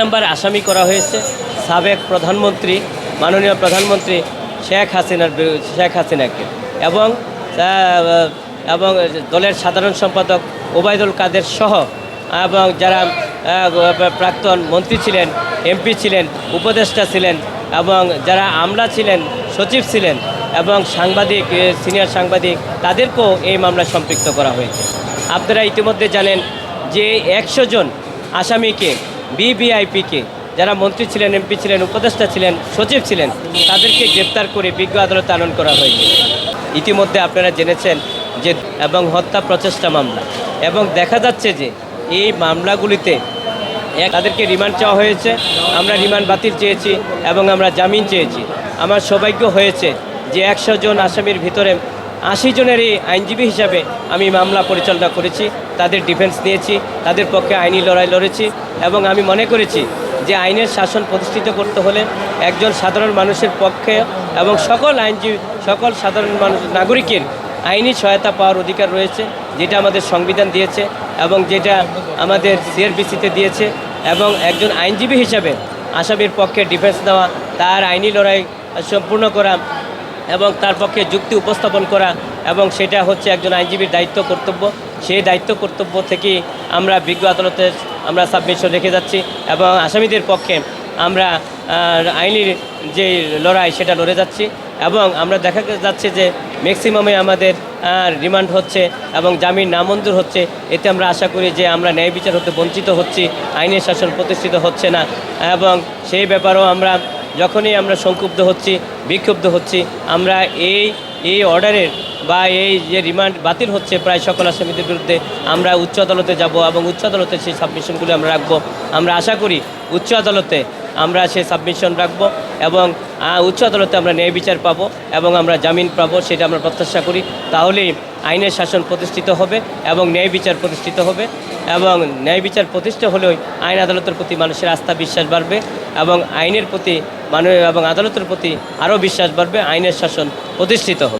নম্বর আসামি করা হয়েছে। সাবেক প্রধানমন্ত্রী, মাননীয় প্রধানমন্ত্রী শেখ হাসিনার শেখ হাসিনাকে এবং এবং দলের সাধারণ সম্পাদক ওবায়দুল কাদের সহ এবং যারা প্রাক্তন মন্ত্রী ছিলেন, এমপি ছিলেন, উপদেষ্টা ছিলেন এবং যারা আমলা ছিলেন, সচিব ছিলেন এবং সাংবাদিক সিনিয়র সাংবাদিক, তাদেরকেও এই মামলায় সম্পৃক্ত করা হয়েছে। আপনারা ইতিমধ্যে জানেন যে একশো জন আসামিকে বিবিআইপিকে যারা মন্ত্রী ছিলেন এমপি ছিলেন, উপদেষ্টা ছিলেন, সচিব ছিলেন, তাদেরকে গ্রেপ্তার করে বিজ্ঞ আদালতে আনন করা হয়েছে। ইতিমধ্যে আপনারা জেনেছেন যে এবং হত্যা প্রচেষ্টা মামলা। এবং দেখা যাচ্ছে যে এই মামলাগুলিতে তাদেরকে রিমান্ড চাওয়া হয়েছে। আমরা রিমান্ড বাতিল চেয়েছি এবং আমরা জামিন চেয়েছি। আমার সৌভাগ্য হয়েছে যে একশো জন আসামির ভিতরে আশি জনেরই আইনজীবী হিসাবে আমি মামলা পরিচালনা করেছি, তাদের ডিফেন্স নিয়েছি, তাদের পক্ষে আইনি লড়াই লড়েছি এবং আমি মনে করেছি যে আইনের শাসন প্রতিষ্ঠিত করতে হলে একজন সাধারণ মানুষের পক্ষে এবং সকল আইনজীবী, সকল সাধারণ মানুষ, নাগরিকের আইনি সহায়তা পাওয়ার অধিকার রয়েছে, যেটা আমাদের সংবিধান দিয়েছে এবং যেটা আমাদের সিআরবিসিতে দিয়েছে এবং একজন আইনজীবী হিসাবে আসামির পক্ষে ডিফেন্স দেওয়া তার আইনি লড়াই সম্পূর্ণ করা এবং তার পক্ষে যুক্তি উপস্থাপন করা এবং সেটা হচ্ছে একজন আইনজীবীর দায়িত্ব কর্তব্য। সেই দায়িত্ব কর্তব্য থেকে আমরা বিজ্ঞ আদালতে আমরা সাবমিশন রেখে যাচ্ছি এবং আসামিদের পক্ষে আমরা আইনির যে লড়াই সেটা লড়ে যাচ্ছি এবং আমরা দেখা যাচ্ছে যে ম্যাক্সিমামে আমাদের রিমান্ড হচ্ছে এবং জামিন নামঞ্জুর হচ্ছে। এতে আমরা আশা করি যে আমরা ন্যায় বিচার হতে বঞ্চিত হচ্ছি, আইনের শাসন প্রতিষ্ঠিত হচ্ছে না এবং সেই ব্যাপারেও আমরা যখনই আমরা সংক্ষুব্ধ হচ্ছি, বিক্ষুব্ধ হচ্ছি, আমরা এই এই অর্ডারের বা এই যে রিমান্ড বাতিল হচ্ছে প্রায় সকল আসামিদের বিরুদ্ধে, আমরা উচ্চ আদালতে যাব এবং উচ্চ আদালতে সেই সাবমিশনগুলি আমরা রাখব। আমরা আশা করি উচ্চ আদালতে আমরা সেই সাবমিশন রাখব। এবং উচ্চ আদালতে আমরা ন্যায় বিচার পাবো এবং আমরা জামিন পাবো, সেটা আমরা প্রত্যাশা করি। তাহলেই আইনের শাসন প্রতিষ্ঠিত হবে এবং ন্যায় বিচার প্রতিষ্ঠিত হবে এবং ন্যায় বিচার প্রতিষ্ঠা হলেই আইন আদালতের প্রতি মানুষের আস্থা বিশ্বাস বাড়বে এবং আইনের প্রতি মানুষ এবং আদালতের প্রতি আরও বিশ্বাস বাড়বে, আইনের শাসন প্রতিষ্ঠিত হবে।